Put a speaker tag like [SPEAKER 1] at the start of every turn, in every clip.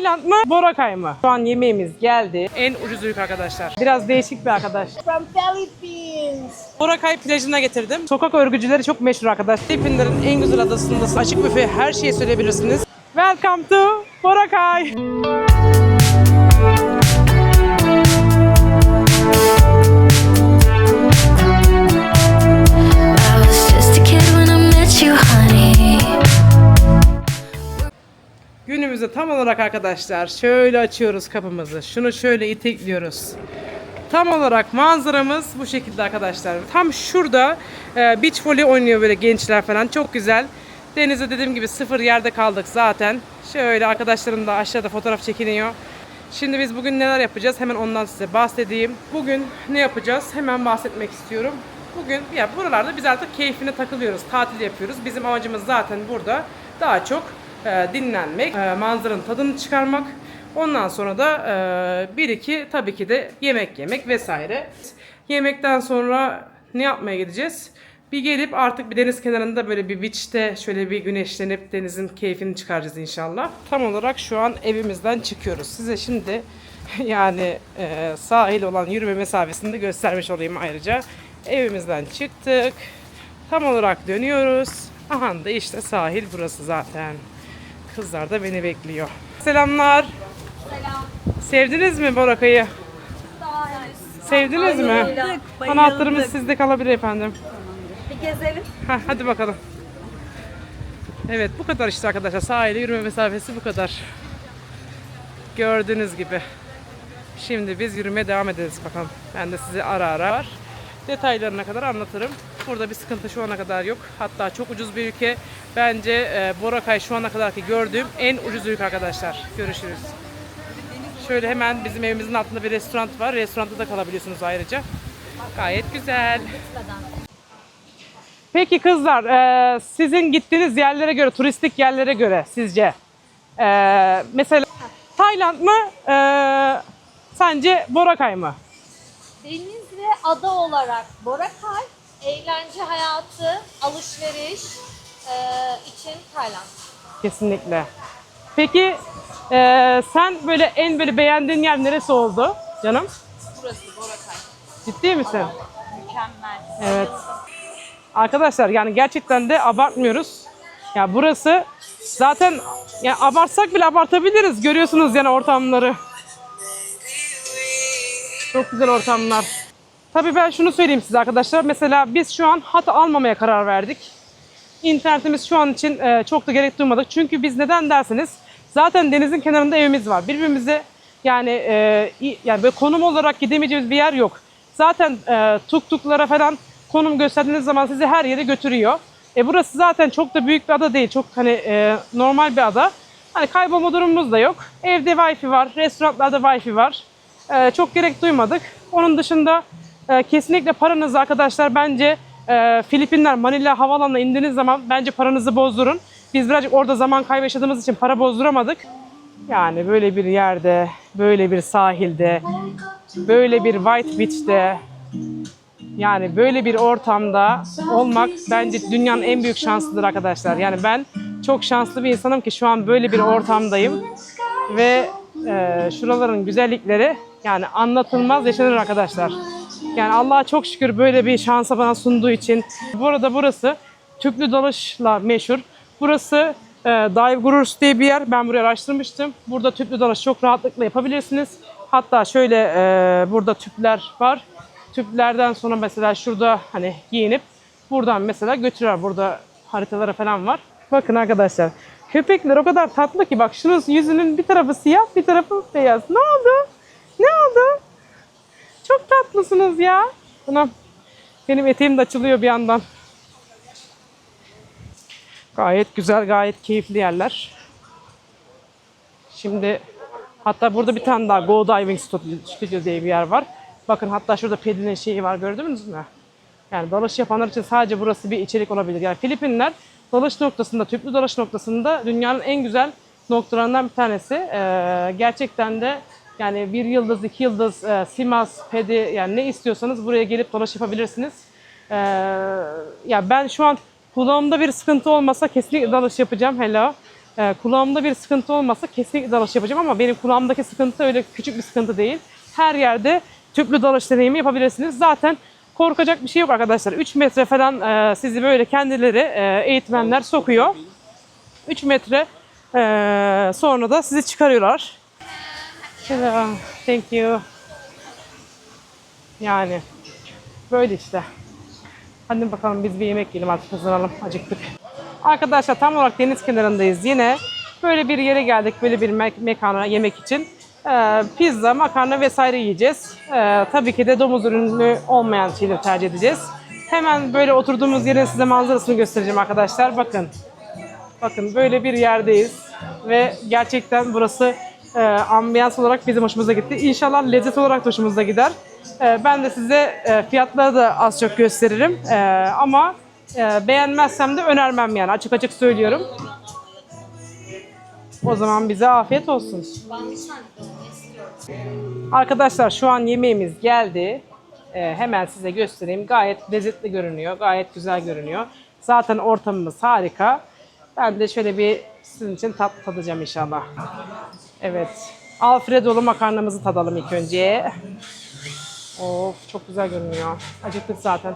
[SPEAKER 1] Tayland mı? Boracay mı? Şu an yemeğimiz geldi. En ucuz ülke arkadaşlar. Biraz değişik bir arkadaş.
[SPEAKER 2] From Philippines.
[SPEAKER 1] Boracay plajına getirdim. Sokak örgücüleri çok meşhur arkadaş. Filipinlerin en güzel adasındasın. Açık büfe her şeyi söyleyebilirsiniz. Welcome to Boracay. Günümüzde tam olarak arkadaşlar şöyle açıyoruz kapımızı. Şunu şöyle itekliyoruz. Tam olarak manzaramız bu şekilde arkadaşlar. Tam şurada e, beach volley oynuyor böyle gençler falan. Çok güzel. Denizde dediğim gibi sıfır yerde kaldık zaten. Şöyle arkadaşlarım da aşağıda fotoğraf çekiniyor. Şimdi biz bugün neler yapacağız? Hemen ondan size bahsedeyim. Bugün ne yapacağız? Hemen bahsetmek istiyorum. Bugün ya buralarda biz artık keyfine takılıyoruz, tatil yapıyoruz. Bizim amacımız zaten burada daha çok dinlenmek, e, manzaranın tadını çıkarmak. Ondan sonra da e, bir iki tabii ki de yemek yemek vesaire. Yemekten sonra ne yapmaya gideceğiz? Bir gelip artık bir deniz kenarında böyle bir beach'te şöyle bir güneşlenip denizin keyfini çıkaracağız inşallah. Tam olarak şu an evimizden çıkıyoruz. Size şimdi yani e, sahil olan yürüme mesafesini de göstermiş olayım ayrıca. Evimizden çıktık. Tam olarak dönüyoruz. Aha da işte sahil burası zaten. Kızlar da beni bekliyor. Selamlar.
[SPEAKER 2] Selam.
[SPEAKER 1] Sevdiniz mi Borakay'ı? Sevdiniz mi?
[SPEAKER 2] Bayıldık,
[SPEAKER 1] Anahtarımız sizde kalabilir efendim.
[SPEAKER 2] Bir gezelim.
[SPEAKER 1] Heh, hadi bakalım. Evet bu kadar işte arkadaşlar. Sahile yürüme mesafesi bu kadar. Gördüğünüz gibi. Şimdi biz yürümeye devam ederiz bakalım. Ben de size ara ara var. Detaylarına kadar anlatırım. Burada bir sıkıntı şu ana kadar yok. Hatta çok ucuz bir ülke. Bence e, Boracay şu ana kadarki gördüğüm en ucuz ülke arkadaşlar. Görüşürüz. Şöyle hemen bizim evimizin altında bir restoran var. Restoranda da kalabiliyorsunuz ayrıca. Gayet güzel. Peki kızlar, e, sizin gittiğiniz yerlere göre, turistik yerlere göre sizce e, mesela Tayland mı, sence Boracay mı?
[SPEAKER 2] Deniz ve ada olarak Boracay, eğlence hayatı, alışveriş e, için Tayland.
[SPEAKER 1] Kesinlikle. Peki e, sen böyle en böyle beğendiğin yer neresi oldu canım?
[SPEAKER 2] Burası Boracay.
[SPEAKER 1] Ciddi misin?
[SPEAKER 2] Mükemmel.
[SPEAKER 1] Evet. Arkadaşlar yani gerçekten de abartmıyoruz. Ya burası zaten ya abartsak bile abartabiliriz. Görüyorsunuz yani ortamları. Çok güzel ortamlar. Tabii ben şunu söyleyeyim size arkadaşlar. Mesela biz şu an hat almamaya karar verdik. İnternetimiz şu an için e, çok da gerek duymadık. Çünkü biz neden derseniz zaten denizin kenarında evimiz var. Birbirimize yani e, yani böyle konum olarak gidemeyeceğimiz bir yer yok. Zaten e, tuk-tuklara falan konum gösterdiğiniz zaman sizi her yere götürüyor. E burası zaten çok da büyük bir ada değil. Çok hani e, normal bir ada. Hani kaybolma durumumuz da yok. Evde wifi var, restoranlarda wifi var. E, çok gerek duymadık. Onun dışında e, kesinlikle paranızı arkadaşlar bence e, Filipinler Manila havalanına indiğiniz zaman bence paranızı bozdurun. Biz birazcık orada zaman kaybı için para bozduramadık. Yani böyle bir yerde, böyle bir sahilde, böyle bir White Beach'te, yani böyle bir ortamda olmak bence dünyanın en büyük şansıdır arkadaşlar. Yani ben çok şanslı bir insanım ki şu an böyle bir ortamdayım ve e, şuraların güzellikleri yani anlatılmaz yaşanır arkadaşlar. Yani Allah'a çok şükür böyle bir şansa bana sunduğu için. Bu arada burası tüplü dalışla meşhur. Burası e, Dive Gurus diye bir yer. Ben burayı araştırmıştım. Burada tüplü dalış çok rahatlıkla yapabilirsiniz. Hatta şöyle e, burada tüpler var. Tüplerden sonra mesela şurada hani giyinip buradan mesela götürüyor. Burada haritaları falan var. Bakın arkadaşlar. Köpekler o kadar tatlı ki bak şunun yüzünün bir tarafı siyah bir tarafı beyaz. Ne oldu? Ne oldu? Çok tatlısınız ya. Anam. Benim eteğim de açılıyor bir yandan. Gayet güzel, gayet keyifli yerler. Şimdi hatta burada bir tane daha Go Diving Studio diye bir yer var. Bakın hatta şurada pedinin şeyi var gördünüz mü? Yani dalış yapanlar için sadece burası bir içerik olabilir. Yani Filipinler dalış noktasında, tüplü dalış noktasında dünyanın en güzel noktalarından bir tanesi. Ee, gerçekten de yani bir yıldız, iki yıldız, e, Simas, Pedi yani ne istiyorsanız buraya gelip dalış yapabilirsiniz. Ee, ya ben şu an kulağımda bir sıkıntı olmasa kesinlikle dalış yapacağım. Hello. e, kulağımda bir sıkıntı olmasa kesinlikle dalış yapacağım ama benim kulağımdaki sıkıntı öyle küçük bir sıkıntı değil. Her yerde tüplü dalış deneyimi yapabilirsiniz. Zaten korkacak bir şey yok arkadaşlar. 3 metre falan e, sizi böyle kendileri e, eğitmenler sokuyor. 3 metre e, sonra da sizi çıkarıyorlar. Hello, thank you. Yani böyle işte. Hadi bakalım biz bir yemek yiyelim artık hazırlanalım. Acıktık. Arkadaşlar tam olarak deniz kenarındayız yine. Böyle bir yere geldik böyle bir me- mekana yemek için. Ee, pizza, makarna vesaire yiyeceğiz. Ee, tabii ki de domuz ürünü olmayan şeyleri tercih edeceğiz. Hemen böyle oturduğumuz yerin size manzarasını göstereceğim arkadaşlar. Bakın. Bakın böyle bir yerdeyiz. Ve gerçekten burası e, ambiyans olarak bizim hoşumuza gitti. İnşallah lezzet olarak da hoşumuza gider. E, ben de size e, fiyatları da az çok gösteririm. E, ama e, beğenmezsem de önermem yani açık açık söylüyorum. O zaman bize afiyet olsun. Arkadaşlar şu an yemeğimiz geldi. E, hemen size göstereyim. Gayet lezzetli görünüyor. Gayet güzel görünüyor. Zaten ortamımız harika. Ben de şöyle bir sizin için tat tadacağım inşallah. Evet. Alfredolu makarnamızı tadalım ilk önce. Of çok güzel görünüyor. Acıktık zaten.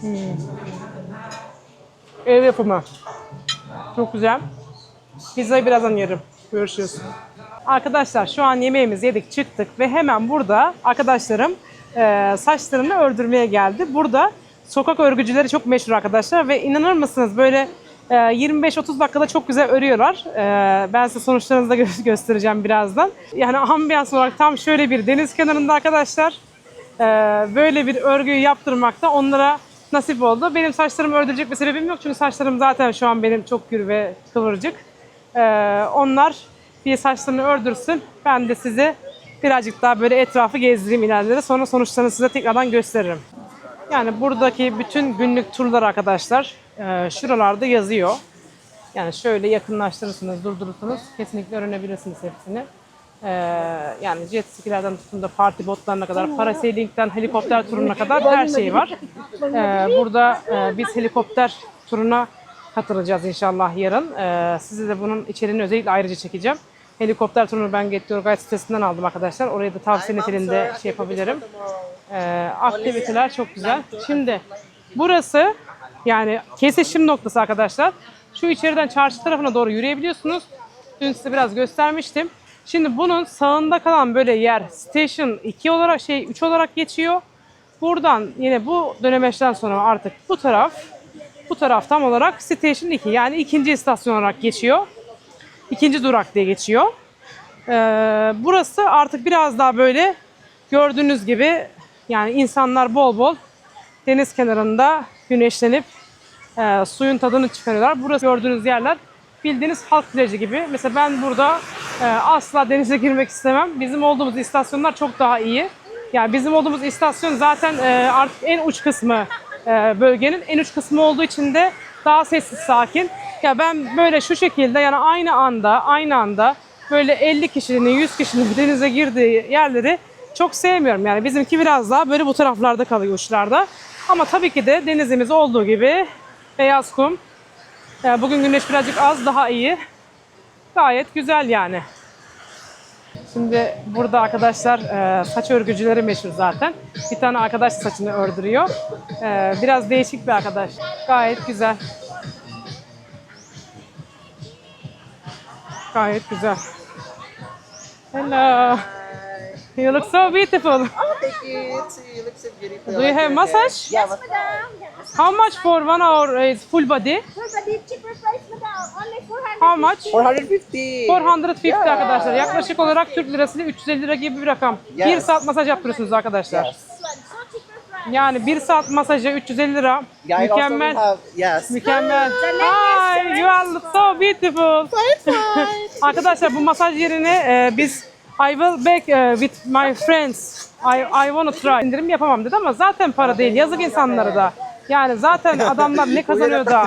[SPEAKER 1] Hmm. Ev yapımı. Çok güzel. Pizzayı birazdan yerim. Görüşürüz. Arkadaşlar şu an yemeğimizi yedik çıktık ve hemen burada arkadaşlarım e, saçlarını ördürmeye geldi. Burada sokak örgücüleri çok meşhur arkadaşlar ve inanır mısınız böyle 25-30 dakikada çok güzel örüyorlar. E, ben size sonuçlarınızı da gö- göstereceğim birazdan. Yani ambiyans olarak tam şöyle bir deniz kenarında arkadaşlar. E, böyle bir örgüyü yaptırmak da onlara nasip oldu. Benim saçlarımı ördürecek bir sebebim yok çünkü saçlarım zaten şu an benim çok gür ve kıvırcık. Onlar bir saçlarını ördürsün. Ben de size birazcık daha böyle etrafı gezdireyim ileride. Sonra sonuçlarını size tekrardan gösteririm. Yani buradaki bütün günlük turlar arkadaşlar e, şuralarda yazıyor. Yani şöyle yakınlaştırırsınız, durdurursunuz. Kesinlikle öğrenebilirsiniz hepsini. E, yani jet skilerden tutun da party botlarına kadar, parasailing'den helikopter turuna kadar her şey var. E, burada e, biz helikopter turuna katılacağız inşallah yarın. E, size de bunun içeriğini özellikle ayrıca çekeceğim. Helikopter turunu ben Get Your Guide sitesinden aldım arkadaşlar. Oraya da tavsiye niteliğinde şey yapabilirim. Ee, aktiviteler çok güzel. Şimdi burası yani kesişim noktası arkadaşlar. Şu içeriden çarşı tarafına doğru yürüyebiliyorsunuz. Dün size biraz göstermiştim. Şimdi bunun sağında kalan böyle yer Station 2 olarak şey 3 olarak geçiyor. Buradan yine bu dönemeçten sonra artık bu taraf bu taraf tam olarak Station 2 yani ikinci istasyon olarak geçiyor. İkinci durak diye geçiyor. Ee, burası artık biraz daha böyle gördüğünüz gibi yani insanlar bol bol deniz kenarında güneşlenip e, suyun tadını çıkarıyorlar. Burası gördüğünüz yerler bildiğiniz halk plajı gibi. Mesela ben burada e, asla denize girmek istemem. Bizim olduğumuz istasyonlar çok daha iyi. Yani bizim olduğumuz istasyon zaten e, artık en uç kısmı e, bölgenin en uç kısmı olduğu için de daha sessiz sakin. Ya ben böyle şu şekilde yani aynı anda aynı anda böyle 50 kişinin 100 kişinin denize girdiği yerleri çok sevmiyorum. Yani bizimki biraz daha böyle bu taraflarda kalıyor uçlarda. Ama tabii ki de denizimiz olduğu gibi beyaz kum. Yani bugün güneş birazcık az daha iyi. Gayet güzel yani. Şimdi burada arkadaşlar e, saç örgücüleri meşhur zaten. Bir tane arkadaş saçını ördürüyor. E, biraz değişik bir arkadaş. Gayet güzel. Gayet güzel. Hello. You look so beautiful.
[SPEAKER 3] Thank you. too. You look so beautiful.
[SPEAKER 1] Do you have massage?
[SPEAKER 3] Yeah, but
[SPEAKER 1] How much for one hour is full body?
[SPEAKER 4] cheaper price, madam. Only 400.
[SPEAKER 1] How much?
[SPEAKER 3] 450.
[SPEAKER 1] 450
[SPEAKER 3] Yeah.
[SPEAKER 1] arkadaşlar. Yaklaşık olarak Türk lirasıyla 350 lira gibi bir rakam.
[SPEAKER 3] Yes.
[SPEAKER 1] Bir saat masaj yaptırıyorsunuz arkadaşlar.
[SPEAKER 3] Yes.
[SPEAKER 1] Yani bir saat masaja 350 lira.
[SPEAKER 3] Yeah,
[SPEAKER 1] Mükemmel.
[SPEAKER 3] have, yes.
[SPEAKER 1] Mükemmel. Hi, you are so beautiful. Arkadaşlar bu masaj yerine e, biz I will back e, with my friends. I, I wanna try. İndirim yapamam dedi ama zaten para değil. Yazık insanlara da. Yani zaten adamlar ne kazanıyor da.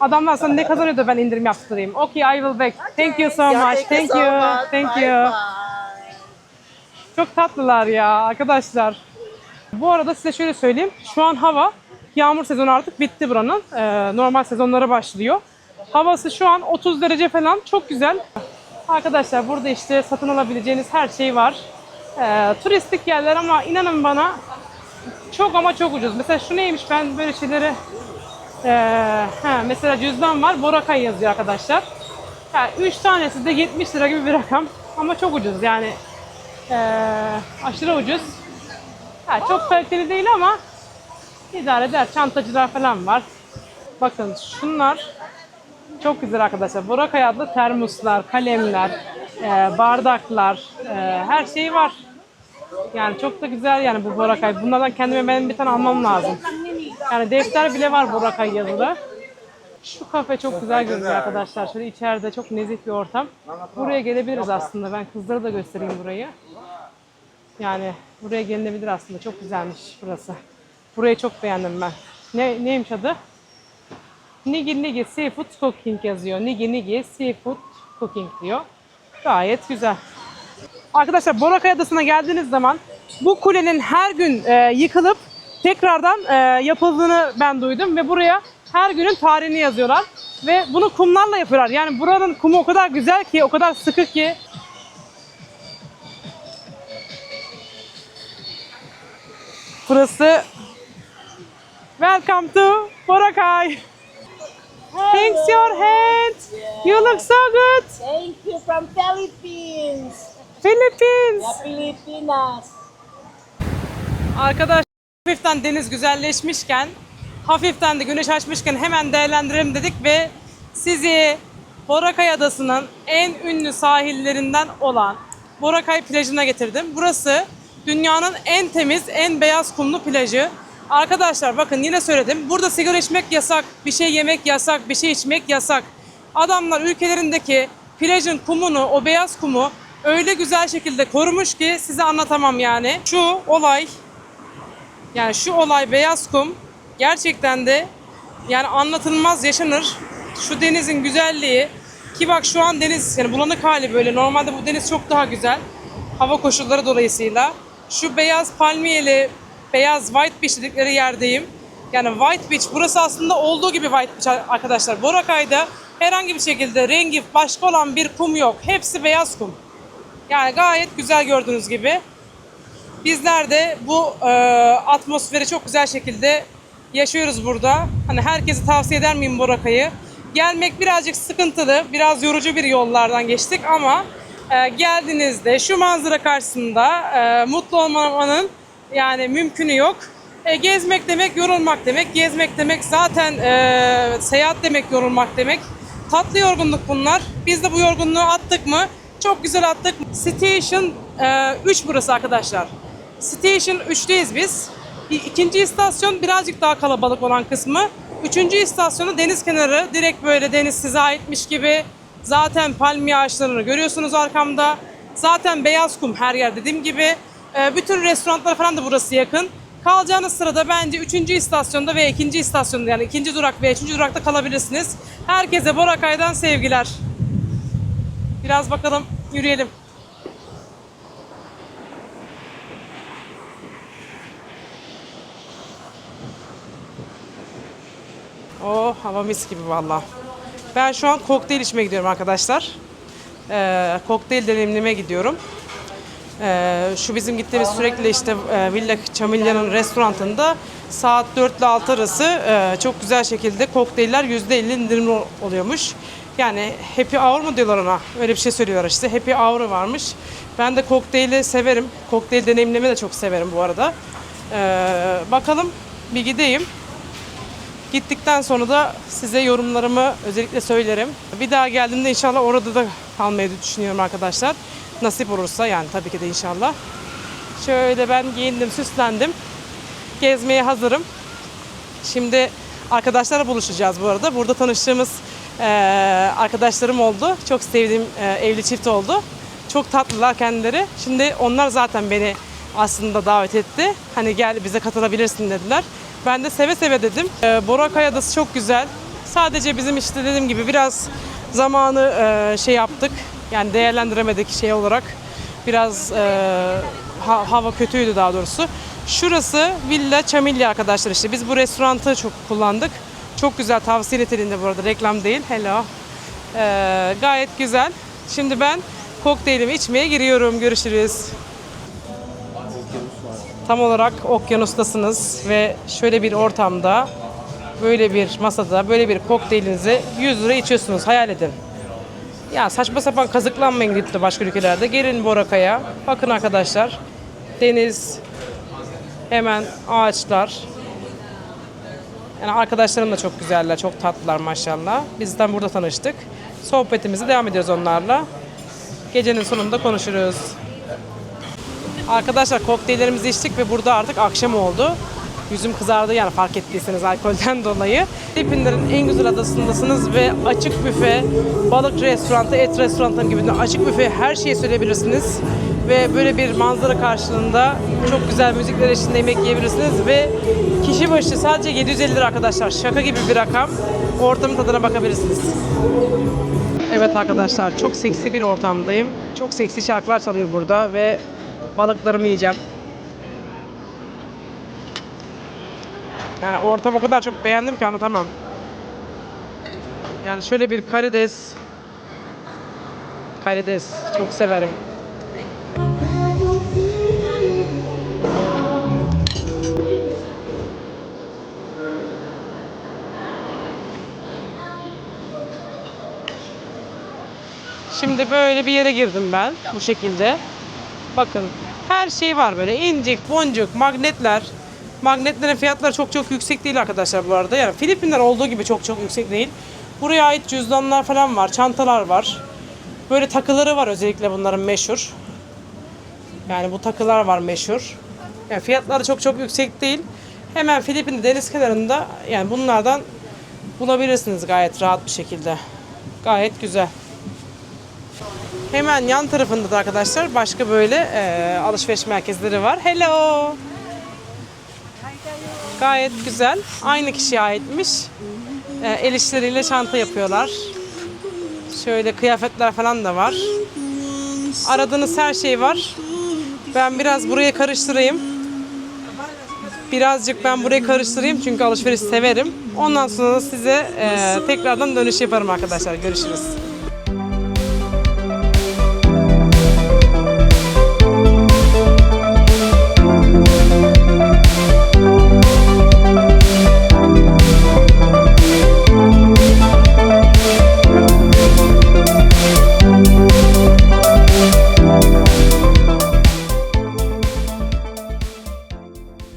[SPEAKER 1] Adamlar sana ne kazanıyor da ben indirim yaptırayım. Okay, I will back. Thank you so much. Thank you. Thank you. Çok tatlılar ya arkadaşlar. Bu arada size şöyle söyleyeyim. Şu an hava Yağmur sezonu artık bitti buranın. Ee, normal sezonlara başlıyor. Havası şu an 30 derece falan. Çok güzel. Arkadaşlar burada işte satın alabileceğiniz her şey var. Ee, turistik yerler ama inanın bana çok ama çok ucuz. Mesela şu neymiş ben böyle şeyleri ee, he, mesela cüzdan var Boracay yazıyor arkadaşlar. Yani 3 tanesi de 70 lira gibi bir rakam ama çok ucuz yani ee, aşırı ucuz. Ha, çok kaliteli değil ama idare eder. Çantacılar falan var. Bakın şunlar çok güzel arkadaşlar. Boracay adlı termoslar, kalemler, ee, bardaklar, ee, her şey var. Yani çok da güzel yani bu Boracay. Bunlardan kendime benim bir tane almam lazım. Yani defter bile var Boracay yazılı. Şu kafe çok güzel görünüyor arkadaşlar. Şöyle içeride çok nezih bir ortam. Buraya gelebiliriz aslında. Ben kızlara da göstereyim burayı. Yani buraya gelinebilir aslında. Çok güzelmiş burası. Burayı çok beğendim ben. Ne, neymiş adı? Nigi Nigi Seafood Cooking yazıyor. Nigi Nigi Seafood Cooking diyor. Gayet güzel. Arkadaşlar Boracay Adası'na geldiğiniz zaman bu kulenin her gün e, yıkılıp tekrardan e, yapıldığını ben duydum ve buraya her günün tarihini yazıyorlar ve bunu kumlarla yapıyorlar. Yani buranın kumu o kadar güzel ki, o kadar sıkı ki Burası Welcome to Boracay. Thanks your hand. You look so good.
[SPEAKER 4] Thank you from Philippines.
[SPEAKER 1] Philippines.
[SPEAKER 4] Filipinas.
[SPEAKER 1] Arkadaşlar hafiften deniz güzelleşmişken, hafiften de güneş açmışken hemen değerlendirelim dedik ve sizi Boracay Adası'nın en ünlü sahillerinden olan Boracay plajına getirdim. Burası dünyanın en temiz, en beyaz kumlu plajı. Arkadaşlar bakın yine söyledim. Burada sigara içmek yasak, bir şey yemek yasak, bir şey içmek yasak. Adamlar ülkelerindeki plajın kumunu, o beyaz kumu öyle güzel şekilde korumuş ki size anlatamam yani. Şu olay yani şu olay beyaz kum gerçekten de yani anlatılmaz yaşanır. Şu denizin güzelliği ki bak şu an deniz yani bulanık hali böyle. Normalde bu deniz çok daha güzel. Hava koşulları dolayısıyla. Şu beyaz palmiyeli, beyaz white beach dedikleri yerdeyim. Yani white beach burası aslında olduğu gibi white beach arkadaşlar. Boracay'da herhangi bir şekilde rengi başka olan bir kum yok. Hepsi beyaz kum. Yani gayet güzel gördüğünüz gibi. Bizler de bu e, atmosferi çok güzel şekilde yaşıyoruz burada. Hani herkese tavsiye eder miyim Boracay'ı? Gelmek birazcık sıkıntılı, biraz yorucu bir yollardan geçtik ama e, geldiğinizde şu manzara karşısında e, mutlu olmanın yani mümkünü yok. E, gezmek demek yorulmak demek, gezmek demek zaten e, seyahat demek yorulmak demek. Tatlı yorgunluk bunlar. Biz de bu yorgunluğu attık mı? Çok güzel attık. Station 3 burası arkadaşlar. Station 3'teyiz biz. İkinci istasyon birazcık daha kalabalık olan kısmı. Üçüncü istasyonu deniz kenarı. Direkt böyle deniz size aitmiş gibi. Zaten palmiye ağaçlarını görüyorsunuz arkamda. Zaten beyaz kum her yer dediğim gibi. Ee, bütün restoranlar falan da burası yakın. Kalacağınız sırada bence 3. istasyonda ve 2. istasyonda yani 2. durak ve 3. durakta kalabilirsiniz. Herkese Boracay'dan sevgiler. Biraz bakalım yürüyelim. Oh hava mis gibi valla. Ben şu an kokteyl içmeye gidiyorum arkadaşlar. Ee, kokteyl deneyimlemeye gidiyorum. Ee, şu bizim gittiğimiz sürekli işte e, Villa Çamilya'nın restoranında saat 4 ile 6 arası e, çok güzel şekilde kokteyller %50 indirimli ol- oluyormuş. Yani happy hour mu diyorlar ona? Öyle bir şey söylüyorlar işte. Happy hour'ı varmış. Ben de kokteyli severim. Kokteyl deneyimlemeyi de çok severim bu arada. Ee, bakalım bir gideyim. Gittikten sonra da size yorumlarımı özellikle söylerim. Bir daha geldiğimde inşallah orada da kalmayı düşünüyorum arkadaşlar. Nasip olursa yani tabii ki de inşallah. Şöyle ben giyindim, süslendim. Gezmeye hazırım. Şimdi arkadaşlarla buluşacağız bu arada. Burada tanıştığımız eee, arkadaşlarım oldu. Çok sevdiğim eee, evli çift oldu. Çok tatlılar kendileri. Şimdi onlar zaten beni aslında davet etti. Hani gel bize katılabilirsin dediler. Ben de seve seve dedim. Eee Boracay Adası çok güzel. Sadece bizim işte dediğim gibi biraz zamanı eee, şey yaptık. Yani değerlendiremedik şey olarak. Biraz eee, ha- hava kötüydü daha doğrusu. Şurası Villa Chamilli arkadaşlar işte. Biz bu restorantı çok kullandık. Çok güzel tavsiye niteliğinde bu arada reklam değil. Hello. Ee, gayet güzel. Şimdi ben kokteylimi içmeye giriyorum. Görüşürüz. Tam olarak okyanustasınız ve şöyle bir ortamda böyle bir masada böyle bir kokteylinizi 100 lira içiyorsunuz. Hayal edin. Ya saçma sapan kazıklanmayın gidip de başka ülkelerde. Gelin Boraka'ya. Bakın arkadaşlar. Deniz, hemen ağaçlar. Yani arkadaşlarım da çok güzeller, çok tatlılar maşallah. Bizden burada tanıştık. Sohbetimizi devam ediyoruz onlarla. Gecenin sonunda konuşuruz. Arkadaşlar kokteyllerimizi içtik ve burada artık akşam oldu. Yüzüm kızardı yani fark ettiyseniz alkolden dolayı. Filipinlerin en güzel adasındasınız ve açık büfe, balık restoranı, et restoranı gibi açık büfe her şeyi söyleyebilirsiniz. Ve böyle bir manzara karşılığında çok güzel müzikler eşliğinde yemek yiyebilirsiniz ve kişi başı sadece 750 lira arkadaşlar. Şaka gibi bir rakam. Ortamın tadına bakabilirsiniz. Evet arkadaşlar çok seksi bir ortamdayım. Çok seksi şarkılar çalıyor burada ve balıklarımı yiyeceğim. Yani ortam o kadar çok beğendim ki anlatamam. Yani şöyle bir karides. Karides çok severim. Şimdi böyle bir yere girdim ben bu şekilde. Bakın her şey var böyle incik, boncuk, magnetler. Magnetlerin fiyatları çok çok yüksek değil arkadaşlar bu arada. Yani Filipinler olduğu gibi çok çok yüksek değil. Buraya ait cüzdanlar falan var, çantalar var. Böyle takıları var özellikle bunların meşhur. Yani bu takılar var meşhur. Yani fiyatları çok çok yüksek değil. Hemen Filipin'de deniz kenarında yani bunlardan bulabilirsiniz gayet rahat bir şekilde. Gayet güzel. Hemen yan tarafında da arkadaşlar başka böyle e, alışveriş merkezleri var. Hello. Gayet güzel. Aynı kişiye aitmiş. E, el işleriyle çanta yapıyorlar. Şöyle kıyafetler falan da var. Aradığınız her şey var. Ben biraz burayı karıştırayım. Birazcık ben burayı karıştırayım çünkü alışveriş severim. Ondan sonra size e, tekrardan dönüş yaparım arkadaşlar. Görüşürüz.